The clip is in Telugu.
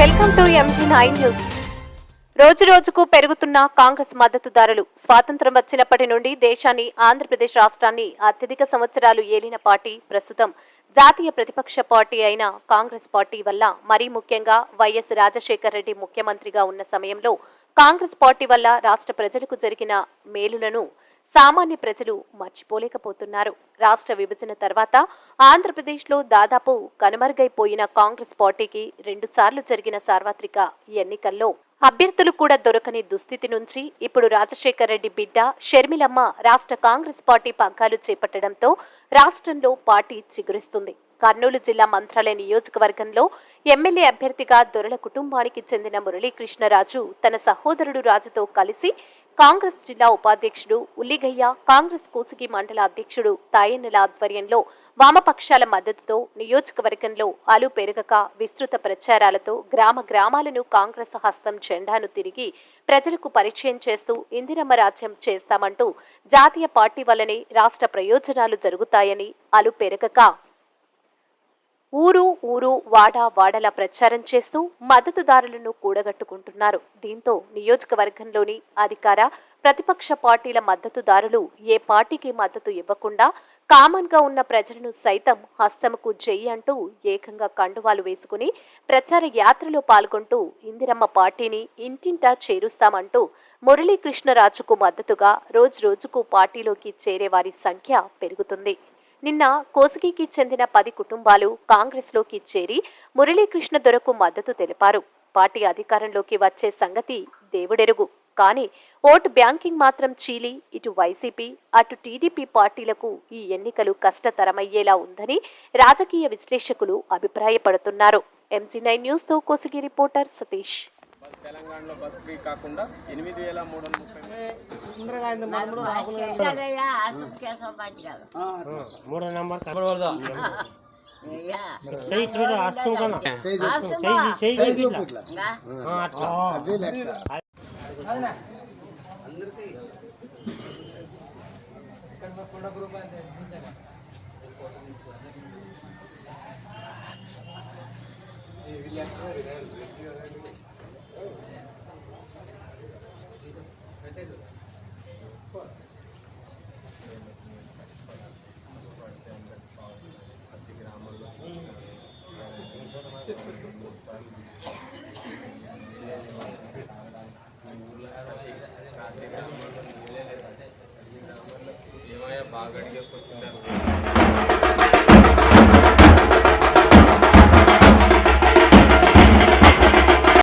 MG nine news. రోజు రోజుకు పెరుగుతున్న కాంగ్రెస్ మద్దతుదారులు స్వాతంత్రం వచ్చినప్పటి నుండి దేశాన్ని ఆంధ్రప్రదేశ్ రాష్ట్రాన్ని అత్యధిక సంవత్సరాలు ఏలిన పార్టీ ప్రస్తుతం జాతీయ ప్రతిపక్ష పార్టీ అయిన కాంగ్రెస్ పార్టీ వల్ల మరీ ముఖ్యంగా వైఎస్ రాజశేఖర రెడ్డి ముఖ్యమంత్రిగా ఉన్న సమయంలో కాంగ్రెస్ పార్టీ వల్ల రాష్ట్ర ప్రజలకు జరిగిన మేలులను సామాన్య ప్రజలు మర్చిపోలేకపోతున్నారు. రాష్ట్ర విభజన తర్వాత ఆంధ్రప్రదేశ్లో దాదాపు కనుమరుగైపోయిన కాంగ్రెస్ పార్టీకి రెండుసార్లు జరిగిన సార్వత్రిక ఎన్నికల్లో అభ్యర్థులు కూడా దొరకని దుస్థితి నుంచి ఇప్పుడు రాజశేఖర రెడ్డి బిడ్డ షర్మిలమ్మ రాష్ట్ర కాంగ్రెస్ పార్టీ పగ్గాలు చేపట్టడంతో రాష్ట్రంలో పార్టీ చిగురిస్తుంది. కర్నూలు జిల్లా మంత్రాలయ నియోజకవర్గంలో ఎమ్మెల్యే అభ్యర్థిగా దొరల కుటుంబానికి చెందిన మురళీకృష్ణరాజు తన సహోదరుడు రాజుతో కలిసి కాంగ్రెస్ జిల్లా ఉపాధ్యక్షుడు ఉల్లిగయ్య కాంగ్రెస్ కోసిగి మండల అధ్యక్షుడు తాయన్నెల ఆధ్వర్యంలో వామపక్షాల మద్దతుతో నియోజకవర్గంలో అలు పెరగక విస్తృత ప్రచారాలతో గ్రామ గ్రామాలను కాంగ్రెస్ హస్తం జెండాను తిరిగి ప్రజలకు పరిచయం చేస్తూ ఇందిరమ్మ రాజ్యం చేస్తామంటూ జాతీయ పార్టీ వల్లనే రాష్ట్ర ప్రయోజనాలు జరుగుతాయని అలు పెరగక ఊరు ఊరు వాడా వాడల ప్రచారం చేస్తూ మద్దతుదారులను కూడగట్టుకుంటున్నారు. దీంతో నియోజకవర్గంలోని అధికార ప్రతిపక్ష పార్టీల మద్దతుదారులు ఏ పార్టీకి మద్దతు ఇవ్వకుండా కామన్గా ఉన్న ప్రజలను సైతం హస్తముకు చెయ్యి అంటూ ఏకంగా కండువాలు వేసుకుని ప్రచార యాత్రలో పాల్గొంటూ ఇందిరమ్మ పార్టీని ఇంటింటా చేరుస్తామంటూ మురళీకృష్ణరాజుకు మద్దతుగా రోజు రోజుకు పార్టీలోకి చేరే వారి సంఖ్య పెరుగుతుంది. నిన్న కోసిగికి చెందిన పది కుటుంబాలు కాంగ్రెస్లోకి చేరి మురళీకృష్ణ దొరకు మద్దతు తెలిపారు. పార్టీ అధికారంలోకి వచ్చే సంగతి దేవుడెరుగు. కానీ ఓటు బ్యాంకింగ్ మాత్రం చీలి ఇటు వైసీపీ అటు టీడీపీ పార్టీలకు ఈ ఎన్నికలు కష్టతరమయ్యేలా ఉందని రాజకీయ విశ్లేషకులు అభిప్రాయపడుతున్నారు. ఎంజీ నైన్ న్యూస్తో కోసిగి రిపోర్టర్ సతీష్. తెలంగాణలో బస్ ఫ్రీ కాకుండా ఎనిమిది వేల మూడు వందల ముప్పై మూడో నంబర్ చూడు కన్నా. ఇట్లా. ఆ, అట్లా. ఏమయ్యా బాగా అడిగేసుకొచ్చిండారు